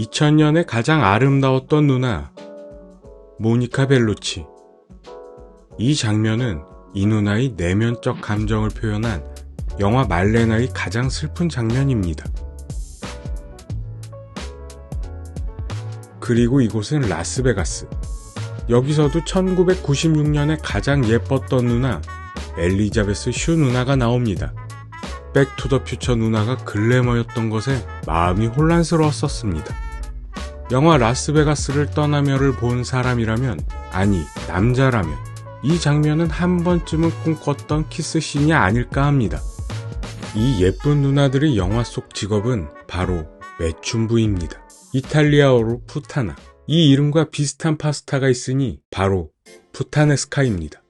2000년에 가장 아름다웠던 누나, 모니카 벨루치. 이 장면은 이 누나의 내면적 감정을 표현한 영화 말레나의 가장 슬픈 장면입니다. 그리고 이곳은 라스베가스. 여기서도 1996년에 가장 예뻤던 누나, 엘리자베스 슈 누나가 나옵니다. 백투더퓨처 누나가 글래머였던 것에 마음이 혼란스러웠었습니다. 영화 라스베가스를 떠나며를 본 사람이라면, 아니, 남자라면, 이 장면은 한 번쯤은 꿈꿨던 키스씬이 아닐까 합니다. 이 예쁜 누나들의 영화 속 직업은 바로 매춘부입니다. 이탈리아어로 푸타나. 이 이름과 비슷한 파스타가 있으니 바로 푸타네스카입니다.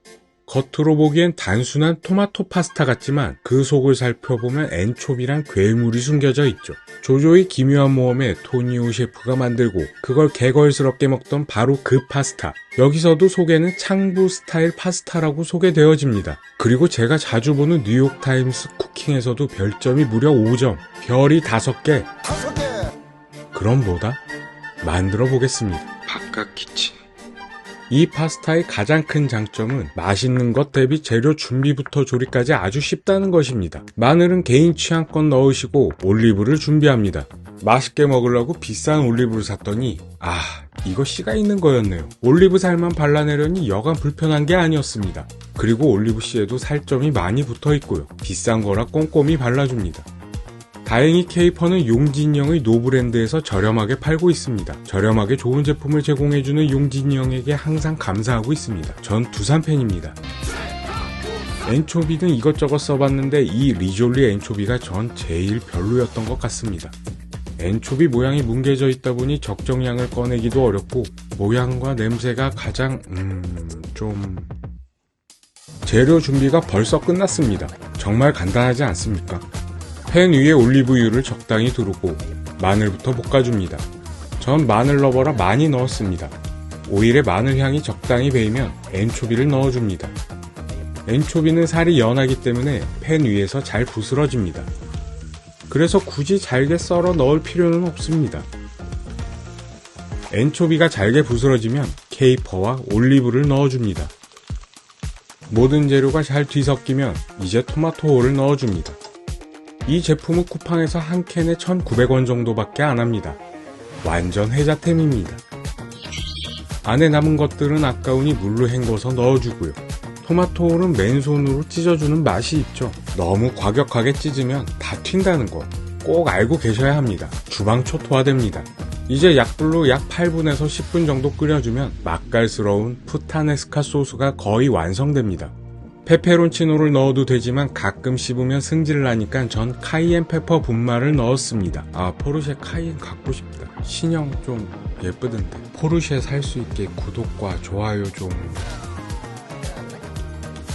겉으로 보기엔 단순한 토마토 파스타 같지만 그 속을 살펴보면 엔초비란 괴물이 숨겨져 있죠. 조조의 기묘한 모험에 토니오 셰프가 만들고 그걸 개걸스럽게 먹던 바로 그 파스타. 여기서도 소개는 창부 스타일 파스타라고 소개되어집니다. 그리고 제가 자주 보는 뉴욕타임스 쿠킹에서도 별점이 무려 5점, 별이 5개. 그럼 뭐다? 만들어 보겠습니다. 바깥 키친. 이 파스타의 가장 큰 장점은 맛있는 것 대비 재료 준비부터 조리까지 아주 쉽다는 것입니다. 마늘은 개인 취향껏 넣으시고 올리브를 준비합니다. 맛있게 먹으려고 비싼 올리브를 샀더니 아 이거 씨가 있는 거였네요. 올리브 살만 발라내려니 여간 불편한 게 아니었습니다. 그리고 올리브 씨에도 살점이 많이 붙어 있고요. 비싼 거라 꼼꼼히 발라줍니다. 다행히 케이퍼는 용진영의 노브랜드에서 저렴하게 팔고 있습니다. 저렴하게 좋은 제품을 제공해주는 용진영에게 항상 감사하고 있습니다. 전 두산 팬입니다. 엔초비는 이것저것 써봤는데 이 리졸리 엔초비가 전 제일 별로였던 것 같습니다. 엔초비 모양이 뭉개져 있다 보니 적정량을 꺼내기도 어렵고 모양과 냄새가 가장 음... 좀... 재료 준비가 벌써 끝났습니다. 정말 간단하지 않습니까? 팬 위에 올리브유를 적당히 두르고 마늘부터 볶아줍니다. 전 마늘 러버라 많이 넣었습니다. 오일에 마늘 향이 적당히 배이면 엔초비를 넣어줍니다. 엔초비는 살이 연하기 때문에 팬 위에서 잘 부스러집니다. 그래서 굳이 잘게 썰어 넣을 필요는 없습니다. 엔초비가 잘게 부스러지면 케이퍼와 올리브를 넣어줍니다. 모든 재료가 잘 뒤섞이면 이제 토마토를 넣어줍니다. 이 제품은 쿠팡에서 한 캔에 1,900원 정도밖에 안 합니다. 완전 해자템입니다. 안에 남은 것들은 아까우니 물로 헹궈서 넣어주고요. 토마토는 맨손으로 찢어주는 맛이 있죠. 너무 과격하게 찢으면 다 튄다는 거 꼭 알고 계셔야 합니다. 주방 초토화됩니다. 이제 약불로 약 8분에서 10분 정도 끓여주면 맛깔스러운 푸타네스카 소스가 거의 완성됩니다. 페페론치노를 넣어도 되지만 가끔 씹으면 승질 나니까 전 카이엔 페퍼 분말을 넣었습니다. 아 포르쉐 카이엔 갖고 싶다. 신형 좀 예쁘던데. 포르쉐 살 수 있게 구독과 좋아요 좀.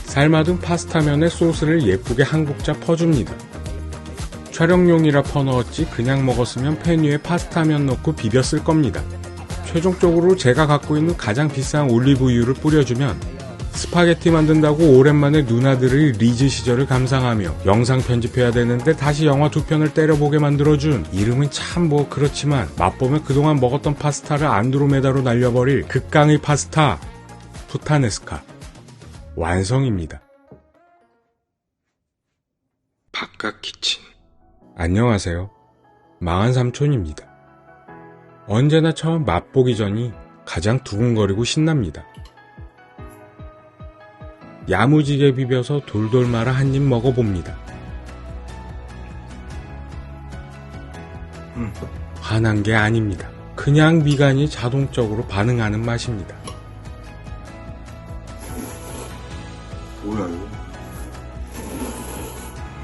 삶아둔 파스타면에 소스를 예쁘게 한 국자 퍼줍니다. 촬영용이라 퍼넣었지 그냥 먹었으면 팬 위에 파스타면 넣고 비볐을 겁니다. 최종적으로 제가 갖고 있는 가장 비싼 올리브유를 뿌려주면 스파게티 만든다고 오랜만에 누나들의 리즈 시절을 감상하며 영상 편집해야 되는데 다시 영화 두 편을 때려보게 만들어준 이름은 참 뭐 그렇지만 맛보면 그동안 먹었던 파스타를 안드로메다로 날려버릴 극강의 파스타 푸타네스카 완성입니다. 바깥 키친 안녕하세요. 망한 삼촌입니다. 언제나 처음 맛보기 전이 가장 두근거리고 신납니다. 야무지게 비벼서 돌돌 말아 한 입 먹어봅니다. 음, 화난 게 아닙니다. 그냥 미간이 자동적으로 반응하는 맛입니다. 뭐야 이거?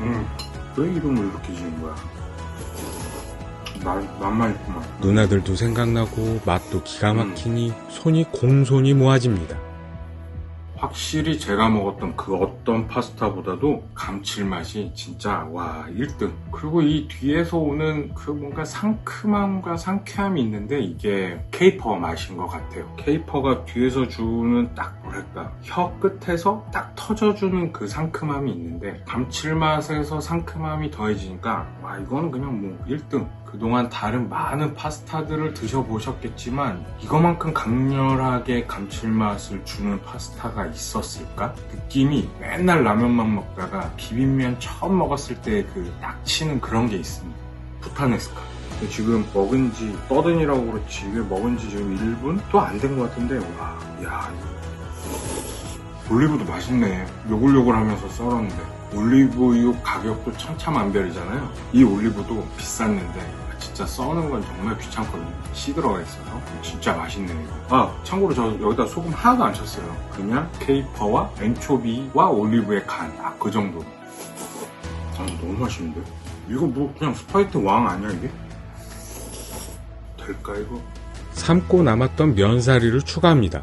음, 왜 이름을 이렇게 지은 거야? 말, 맛만 있구만. 누나들도 생각나고 맛도 기가 막히니 손이 공손히 모아집니다. 확실히 제가 먹었던 그 어떤 파스타보다도 감칠맛이 진짜 와 1등. 그리고 이 뒤에서 오는 그 뭔가 상큼함과 상쾌함이 있는데 이게 케이퍼 맛인 것 같아요. 케이퍼가 뒤에서 주는 딱 뭐랄까 혀 끝에서 딱 터져주는 그 상큼함이 있는데 감칠맛에서 상큼함이 더해지니까 와 이거는 그냥 뭐 1등 그동안 다른 많은 파스타들을 드셔보셨겠지만 이거만큼 강렬하게 감칠맛을 주는 파스타가 있었을까? 느낌이 맨날 라면만 먹다가 비빔면 처음 먹었을 때그딱 치는 그런 게 있습니다. 근데 지금 먹은 지 떠든이라고 그렇지 이게 먹은 지 지금 1분? 또 안 된 것 같은데 와, 야 올리브도 맛있네. 요글요글 하면서 썰었는데. 올리브유 가격도 천차만별이잖아요. 이 올리브도 비쌌는데 진짜 써는 건 정말 귀찮거든요. 씨 들어가 있어서 진짜 맛있네요. 이거. 아 참고로 저 여기다 소금 하나도 안 쳤어요. 그냥 케이퍼와 엔초비와 올리브의 간. 아그 정도. 아 너무 맛있는데? 이거 뭐 그냥 스파이트 왕 아니야 이게? 될까 이거? 삶고 남았던 면사리를 추가합니다.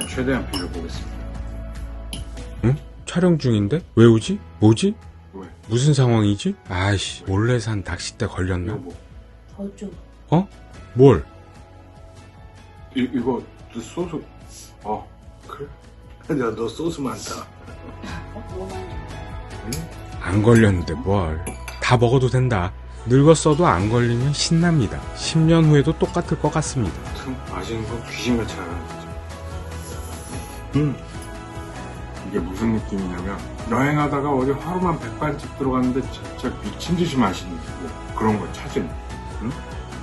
일단 최대한 빌려보겠습니다. 촬영 중인데? 왜 오지? 뭐지? 왜? 무슨 상황이지? 아이씨, 몰래 산 낚싯대 걸렸나? 이거 뭐? 저쪽 뭘? 이, 이거 너 소스 어 그래? 야 너 소스 많다 어, 응? 안 걸렸는데 뭘. 다 먹어도 된다. 늙었어도 안 걸리면 신납니다. 10년 후에도 똑같을 것 같습니다. 참 맛있는 건 귀신같이 알아 음 이게 무슨 느낌이냐면 여행하다가 어디 하루만 백반집 들어갔는데 진짜 미친 듯이 맛있는 뭐 그런 걸 찾은 응?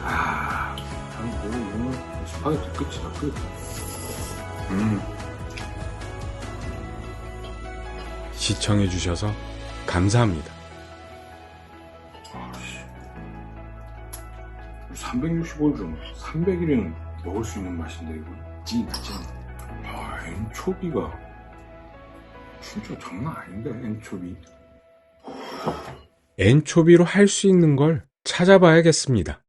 아 참, 뭐, 뭐, 스파게티 끝이다 끝 음. 시청해 주셔서 감사합니다. 아씨. 365일 중 300일은 먹을 수 있는 맛인데, 이거. 찐이다, 찐. 아, 엔초비가. 진짜 장난 아닌데, 엔초비. 엔초비로 할 수 있는 걸 찾아봐야겠습니다.